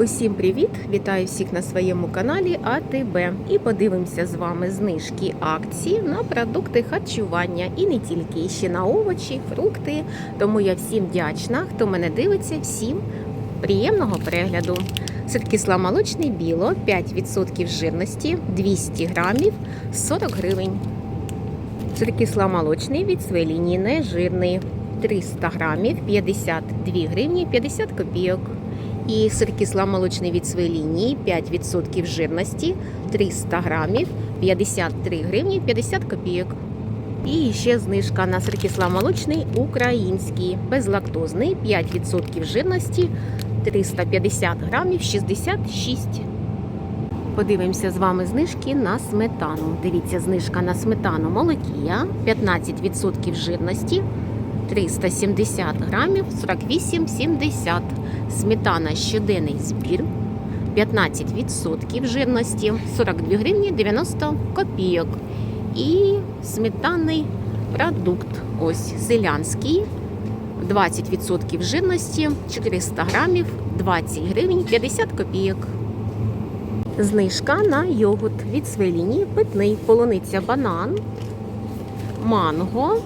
Усім привіт! Вітаю всіх на своєму каналі АТБ. І подивимося з вами знижки акції на продукти харчування і не тільки ще на овочі, фрукти. Тому я всім вдячна, хто мене дивиться, всім приємного перегляду. Сир кисломолочний біло 5% жирності 200 грамів 40 гривень. Сир кисломолочний від своєї лінії нежирний 300 грамів 52 гривні 50 копійок. І сир кисломолочний від своєї лінії 5% жирності 300 грамів 53 гривні 50 копійок. І ще знижка на сир кисломолочний український, безлактозний 5% жирності 350 грамів 66. Подивимося з вами знижки на сметану. Дивіться, знижка на сметану молокія 15% жирності 370 грамів 48,70. Сметана щоденний збір 15% жирності 42 гривні 90 копійок. І сметанний продукт ось селянський 20% жирності 400 грамів 20 гривень 50 копійок. Знижка на йогурт від свеліні, питний, полуниця банан, манго.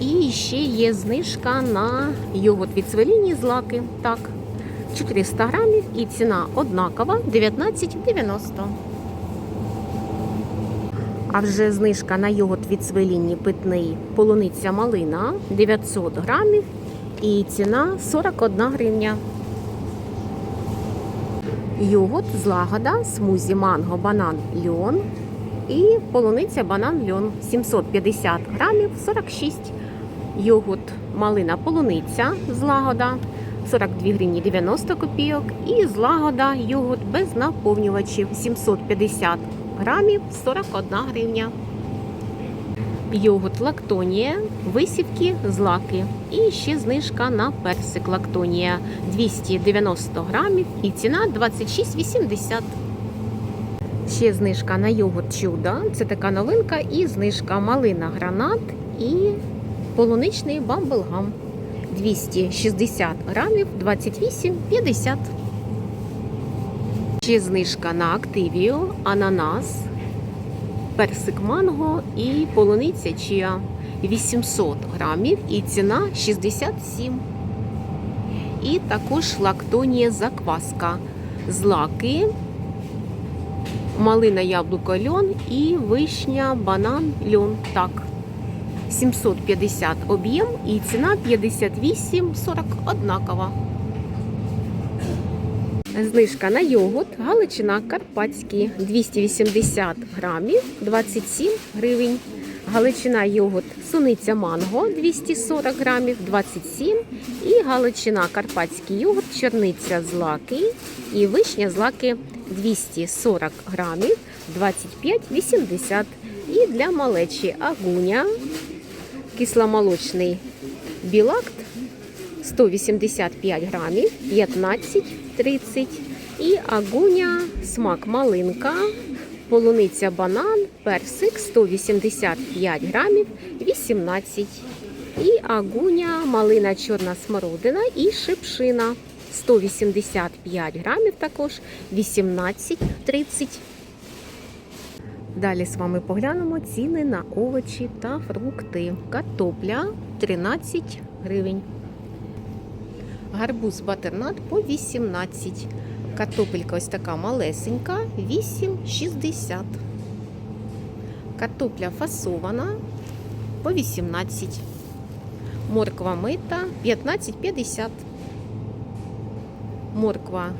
І ще є знижка на йогурт від свеліні з лаки. Так, 400 грамів і ціна однакова 19,90. А вже знижка на йогурт від свеліні питний полуниця малина 900 грамів і ціна 41 гривня. Йогурт злагода, смузі манго, банан, льон і полуниця банан льон 750 грамів 46 йогурт малина полуниця злагода 42 гривні 90 копійок і злагода йогурт без наповнювачів 750 грамів 41 гривня. Йогурт лактонія, висівки, злаки. І ще знижка на персик лактонія 290 грамів і ціна 26,80. Ще знижка на йогурт чудо. Це така новинка, і знижка малина гранат і полуничний бамблгам 260 грамів 28,50. Ще знижка на активію, ананас, персик манго і полуниця чия 800 грамів і ціна 67. І також лактонія закваска, злаки, малина яблуко льон і вишня банан льон. Так. 750 об'єм і ціна 58,40 однакова. Знижка на йогурт Галичина Карпатський 280 грамів 27 гривень. Галичина йогурт Суниця Манго 240 грамів 27 і Галичина Карпатський йогурт Чорниця злаки і вишня злаки 240 грамів 25,80 і для малечі агуня. Кисломолочний білакт 185 грамів 15,30 і агуня смак малинка, полуниця банан, персик 185 грамів 18 і агуня, малина чорна смородина і шипшина 185 грамів також 18,30 Далі з вами поглянемо ціни на овочі та фрукти. Картопля 13 гривень. Гарбуз батернат по 18. Картопелька ось така малесенька 8,60. Картопля фасована по 18. Морква мита 15,50. Морква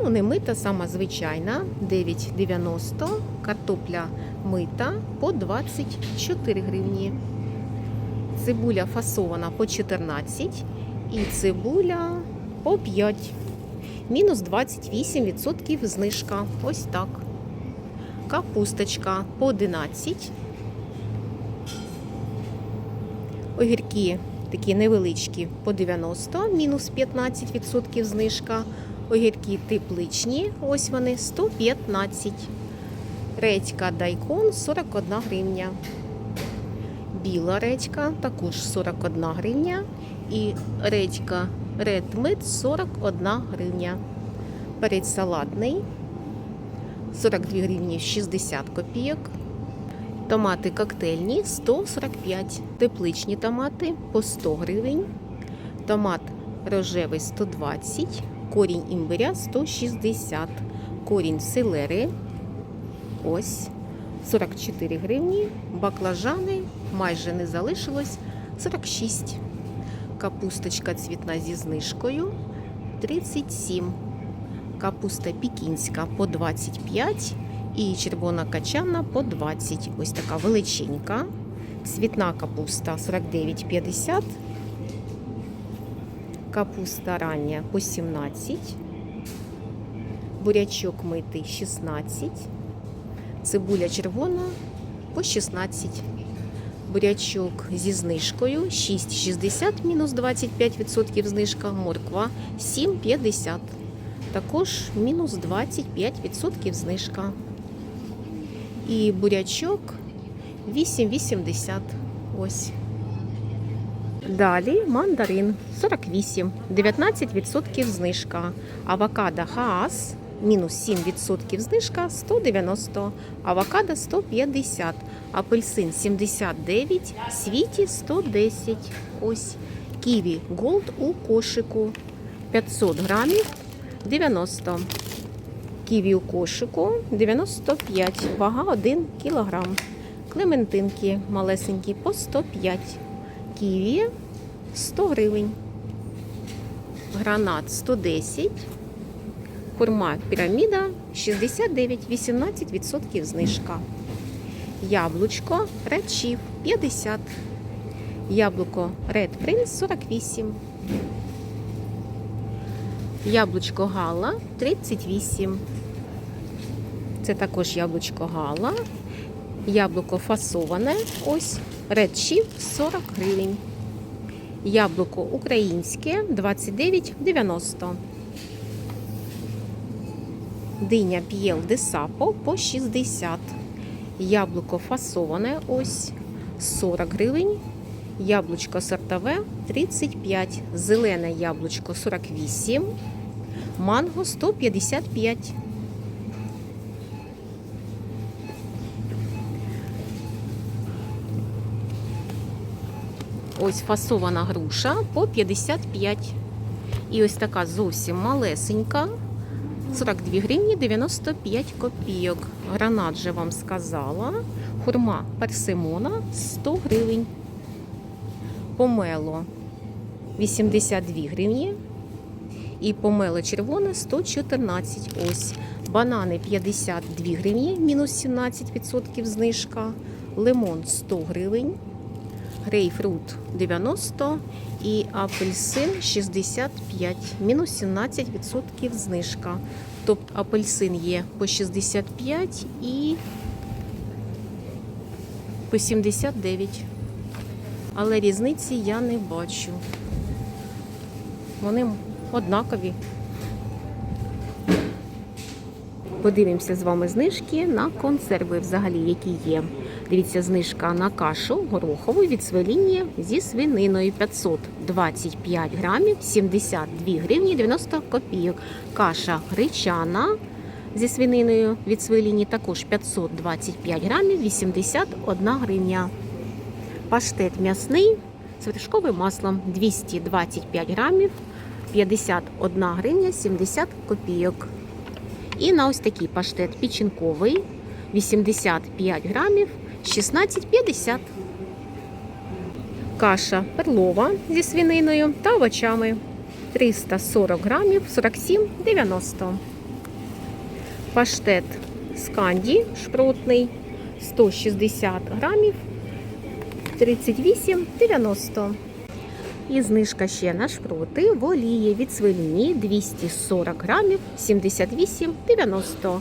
Ну, не мита, сама звичайна, 9,90. Картопля мита по 24 гривні. Цибуля фасована по 14 і цибуля по 5. Мінус 28% знижка. Ось так. Капусточка по 11. Огірки такі невеличкі по 90, мінус 15% знижка. Огірки тепличні, ось вони 115. Редька дайкон 41 гривня. Біла редька також 41 гривня. І редька Meat 41 гривня. Перець салатний 42 гривні 60 копійок. Томати коктейльні 145. Тепличні томати по 100 гривень. Томат рожевий 120, корінь імбиря 160, корінь селери ось 44 гривні, баклажани майже не залишилось 46. Капусточка цвітна зі знижкою 37. Капуста пікінська по 25 і червона качана по 20. Ось така величенька. Цвітна капуста 49,50. Капуста рання по 17. Бурячок митий 16. Цибуля червона по 16. Бурячок зі знижкою 6,60 мінус 25% знижка. Морква 7,50. Також мінус 25% знижка. І бурячок 8,80. Ось. Далі мандарин 48, 19% знижка. Авокадо Хаас мінус 7% знижка 190, авокадо 150, апельсин 79, світі 110. Ось ківі Голд у кошику 500 грамів 90. Ківі у кошику 95, вага 1 кілограм. Клементинки малесенькі по 105. Ківі 100 гривень. Гранат 110. Хурма піраміда 69, 18% знижка. Яблучко Chief 50. Яблуко Red Prince 48. Яблучко Гала 38. Це також яблучко Гала. Яблуко фасоване. Ось Chief 40 гривень. Яблуко українське 29,90. Диня П'єл де Сапо по 60. Яблуко фасоване ось 40 гривень. Яблучко сортове 35. Зелене яблучко 48. Манго 155. Ось фасована груша по 55. І ось така зовсім малесенька. 42 гривні 95 копійок. Гранат же вам сказала. Хурма персимона 100 гривень. Помело 82 гривні. І помело червоне 114. Ось. Банани 52 гривні, мінус 17% знижка. Лимон 100 гривень. Грейпфрут 90 і апельсин 65, мінус 17% знижка. Тобто апельсин є по 65 і по 79. Але різниці я не бачу. Вони однакові. Подивимося з вами знижки на консерви, взагалі, які є. Дивіться, знижка на кашу горохову від свеління зі свининою 525 грамів, 72 гривні 90 копійок. Каша гречана зі свининою від свеліні також 525 грамів, 81 гривня. Паштет м'ясний з вершковим маслом 225 грамів, 51 гривня 70 копійок. І на ось такий паштет печінковий 85 грамів 16,50. Каша перлова зі свининою та овочами 340 грамів 47,90. Паштет сканді шпротний 160 грамів 38,90. І знижка ще на шпроти в олії від свині 240 грамів 78,90.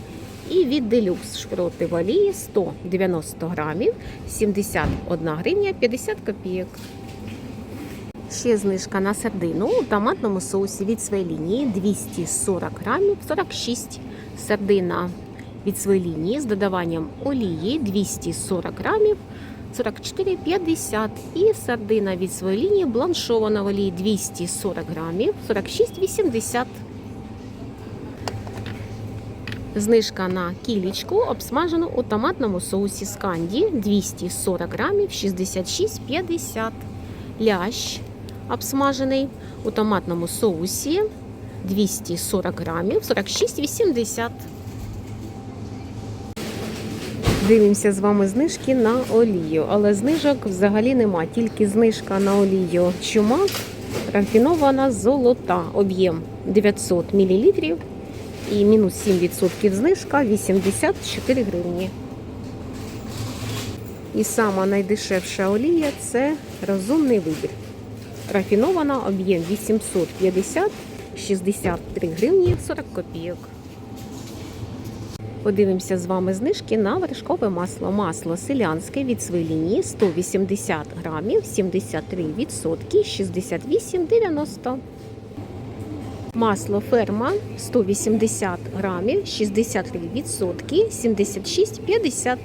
І від делюкс шпроти в олії 190 грамів 71 гривня 50 копійок. Ще знижка на сардину у томатному соусі від своєї лінії 240 грамів 46. Сардина від своєї лінії з додаванням олії 240 грамів 44,50 і сардина від своєї лінії бланшована в олії 240 грамів 46,80. Знижка на кілічку, обсмажену у томатному соусі сканді 240 грамів 66,50. Лящ обсмажений у томатному соусі 240 грамів 46,80. Дивимося з вами знижки на олію, але знижок взагалі нема, тільки знижка на олію чумак, рафінована золота, об'єм 900 мл і мінус 7% знижка 84 гривні. І сама найдешевша олія це розумний вибір. Рафінована об'єм 850 63 гривні 40 копійок. Подивимося з вами знижки на вершкове масло. Масло селянське від свиліні 180 грамів, 73 відсотки, 68,90. Масло ферма 180 грамів, 63 відсотки, 76,50.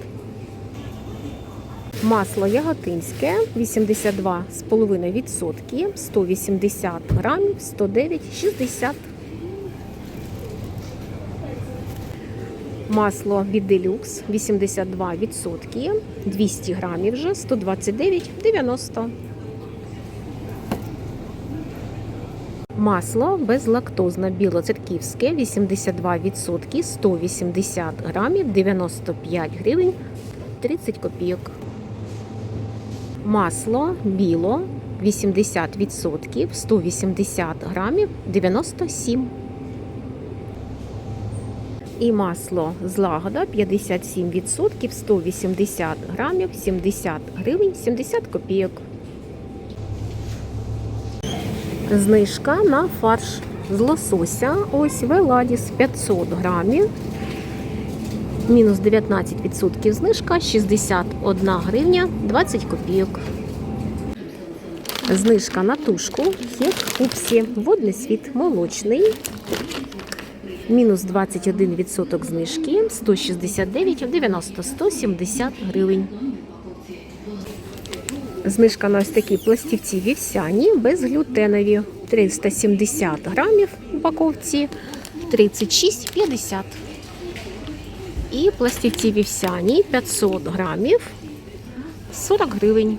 Масло яготинське 82,5 відсотки, 180 грамів, 109,60. Масло від Делюкс 82%, 200 грамів вже 129,90. Масло безлактозне білоцерківське 82%, 180 грамів 95 гривень 30 копійок. Масло біло 80%, 180 грамів 97 і масло злагода 57%, 180 грамів, 70 гривень, 70 копійок. Знижка на фарш з лосося. Ось Веладіс 500 грамів. Мінус 19% знижка, 61 гривня, 20 копійок. Знижка на тушку хек купсі. Водний світ молочний. Мінус 21% знижки 169 90 170 гривень. Знижка на ось такі пластівці вівсяні безглютенові 370 грамів упаковці 36,50. І пластівці вівсяні 500 грамів 40 гривень.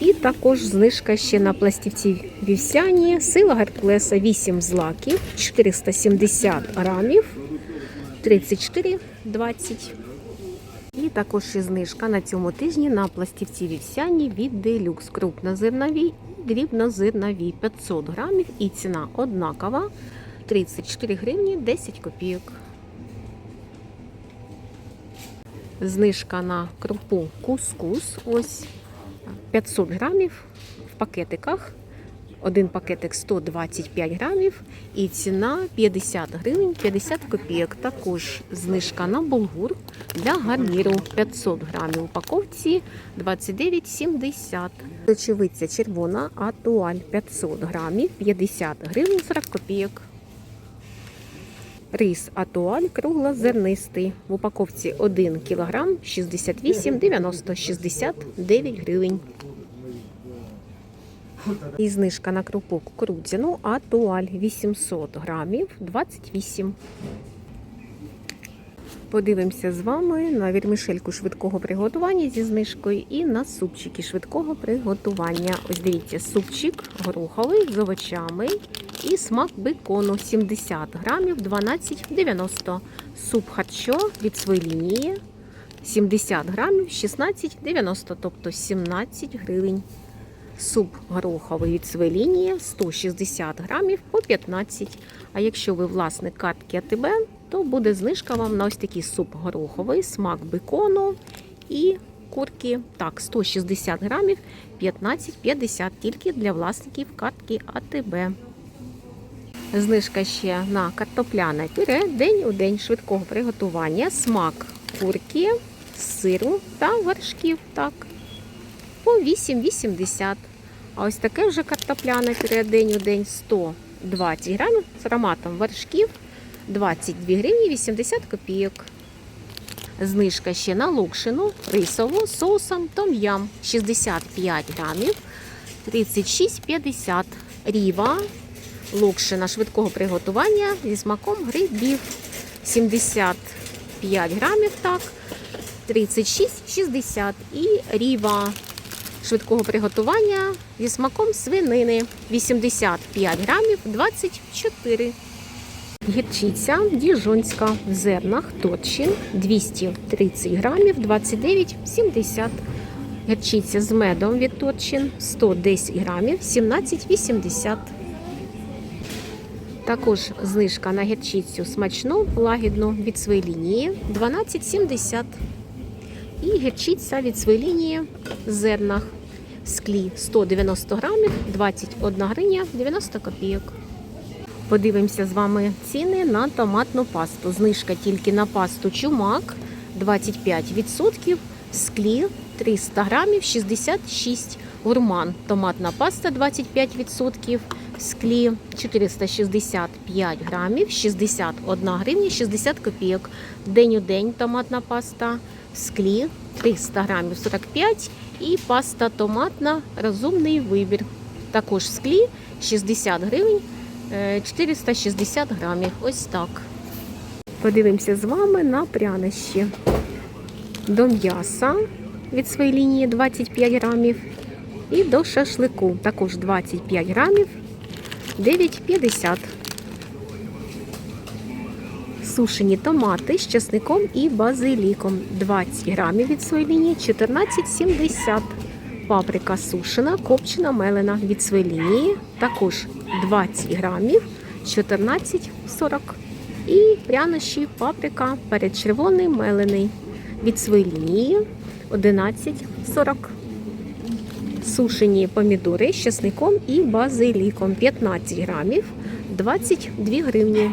І також знижка ще на пластівці вівсяні, сила Геркулеса 8 злаків, 470 грамів, 34,20. І також ще знижка на цьому тижні на пластівці вівсяні від Делюкс. Крупнозернові, дрібнозернові 500 грамів і ціна однакова 34 гривні 10 копійок. Знижка на крупу кускус. Ось 500 грамів в пакетиках. Один пакетик 125 грамів і ціна 50 гривень 50 копійок. Також знижка на булгур для гарніру 500 грамів упаковці 29,70. Очевидця червона атуаль 500 грамів 50 гривень 40 копійок. Рис атуаль круглозернистий. В упаковці 1 кг 68, 90, 69 гривень. І знижка на крупу кукурудзяну атуаль 800 грамів 28. Подивимося з вами на вірмішельку швидкого приготування зі знижкою і на супчики швидкого приготування. Ось дивіться, супчик гороховий з овочами і смак бекону 70 грамів 12,90. Суп харчо від лінії 70 грамів 16,90, тобто 17 гривень. Суп гороховий від своєї лінії 160 грамів по 15. А якщо ви власник картки АТБ, то буде знижка вам на ось такий суп гороховий, смак бекону і курки. Так, 160 грамів 15,50 тільки для власників картки АТБ. Знижка ще на картопляне пюре день у день швидкого приготування, смак курки, сиру та вершків. Так, по 8,80. А ось таке вже картопляне пюре день у день 120 грамів з ароматом вершків 22 гривні 80 копійок. Знижка ще на локшину рисову з соусом том-ям 65 грамів 36,50. Ріва локшина швидкого приготування зі смаком грибів 75 грамів, так, 36,60 і ріва швидкого приготування зі смаком свинини 85 грамів 24. Гірчиця діжонська в зернах Торчин 230 грамів 29,70. Гірчиця з медом від Торчин 110 грамів 17,80. Також знижка на гірчицю смачну, лагідну від своєї лінії 12,70. І гірчиця від своєї лінії в зернах склі 190 грамів 21 гривня 90 копійок. Подивимося з вами ціни на томатну пасту. Знижка тільки на пасту чумак 25%, в склі 300 грамів 66 гурман. Томатна паста 25%, в склі 465 грамів 61 гривня 60 копійок. День у день томатна паста склі 300 грамів 45 і паста томатна розумний вибір. Також в склі 60 гривень. Е, 460 грамів. Ось так. Подивимося з вами на прянощі. До м'яса від своєї лінії 25 грамів. І до шашлику також 25 грамів 9,50. Сушені томати з часником і базиліком 20 грамів від своєї лінії 14,70. Паприка сушена, копчена, мелена від своєї лінії, також 20 грамів 14,40. І прянощі паприка передчервоний мелений від своєї лінії 11,40. Сушені помідори з часником і базиліком 15 грамів 22 гривні.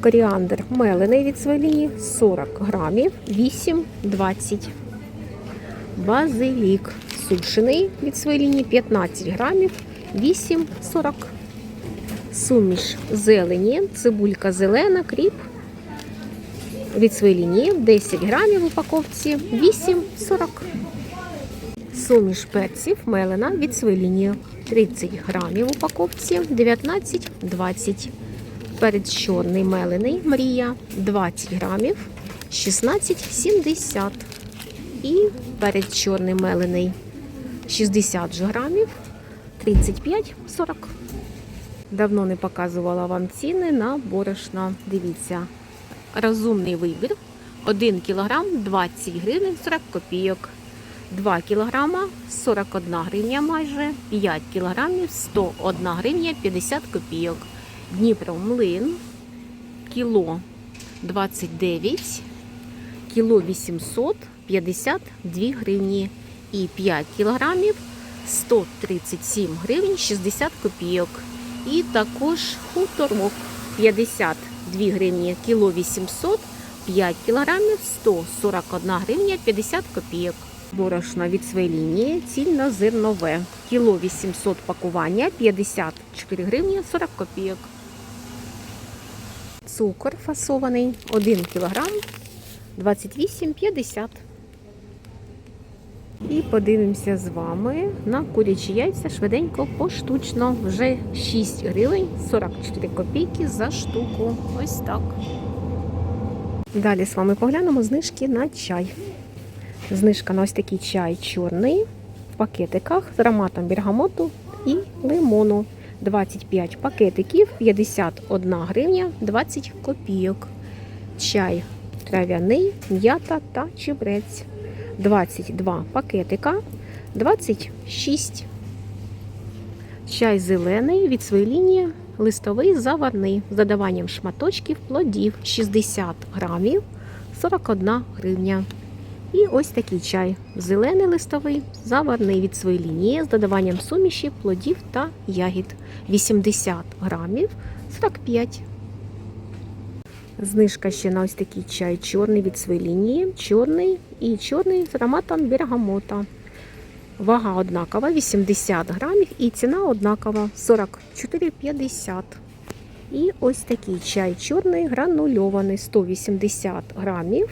Коріандр мелений від своєї 40 грамів 8,20. Базилік сушений від своєї 15 грамів 8,40. Суміш зелені, цибулька зелена, кріп від своєї 10 грамів в упаковці 8,40. Суміш перців мелена від своєї 30 грамів в упаковці 19,20. Перець мелений Мрія 20 грамів 16,70. І перець чорний мелений 60 же грамів 35,40. Давно не показувала вам ціни на борошно. Дивіться, розумний вибір. 1 кілограм 20 гривень 40 копійок. 2 кілограма 41 гривня майже, 5 кілограмів 101 гривня 50 копійок. Дніпро млин, кіло 29, кіло 852 гривні і 5 кілограмів 137 гривень 60 копійок. І також хуторок 52 гривні кіло 800, 5 кілограмів 141 гривня 50 копійок. Борошно від своєї лінії цільнозернове. Кіло 800 пакування 54 гривні 40 копійок. Цукор фасований 1 кілограм 28,50. І подивимося з вами на курячі яйця швиденько поштучно. Вже 6 гривень 44 копійки за штуку. Ось так. Далі з вами поглянемо знижки на чай. Знижка на ось такий чай чорний в пакетиках з ароматом бергамоту і лимону. 25 пакетиків, 51 гривня 20 копійок. Чай трав'яний, м'ята та чебрець. 22 пакетика, 26. Чай зелений від своєї лінії, листовий заварний з додаванням шматочків плодів 60 грамів, 41 гривня. І ось такий чай. Зелений листовий, заварний від своєї лінії з додаванням суміші, плодів та ягід. 80 грамів 45. Знижка ще на ось такий чай чорний від своєї лінії. Чорний і чорний з ароматом бергамота. Вага однакова 80 грамів і ціна однакова 44,50. І ось такий чай чорний гранульований 180 грамів.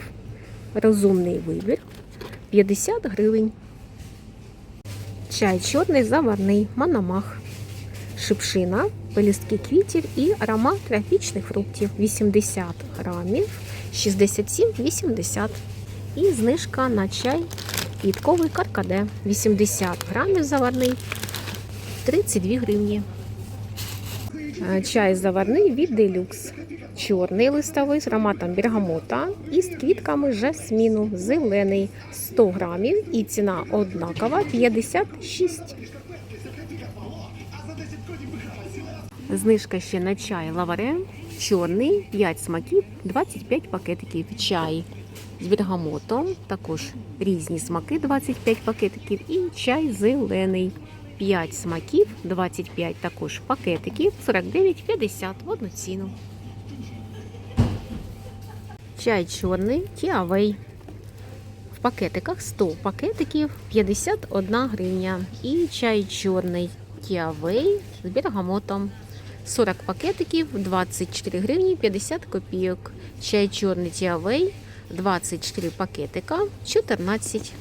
Розумний вибір 50 гривень. Чай чорний заварний, манамах, шипшина, пелюстки квітів і аромат тропічних фруктів 80 грамів 67,80. І знижка на чай квітковий каркаде 80 грамів заварний 32 гривні. Е, Чай заварний від делюкс. Чорний листовий з ароматом бергамота і з квітками жасміну. Зелений 100 грамів і ціна однакова 56. Знижка ще на чай лаваре. Чорний 5 смаків, 25 пакетиків. Чай з бергамотом. Також різні смаки 25 пакетиків. І чай зелений. 5 смаків, 25 також пакетиків, 49,50 в одну ціну. Чай чорний Тіавей. В пакетиках 100 пакетиків 51 гривня. І чай чорний Тіавей з бергамотом. 40 пакетиків 24 гривні 50 копійок. Чай чорний Тіавей 24 пакетика 14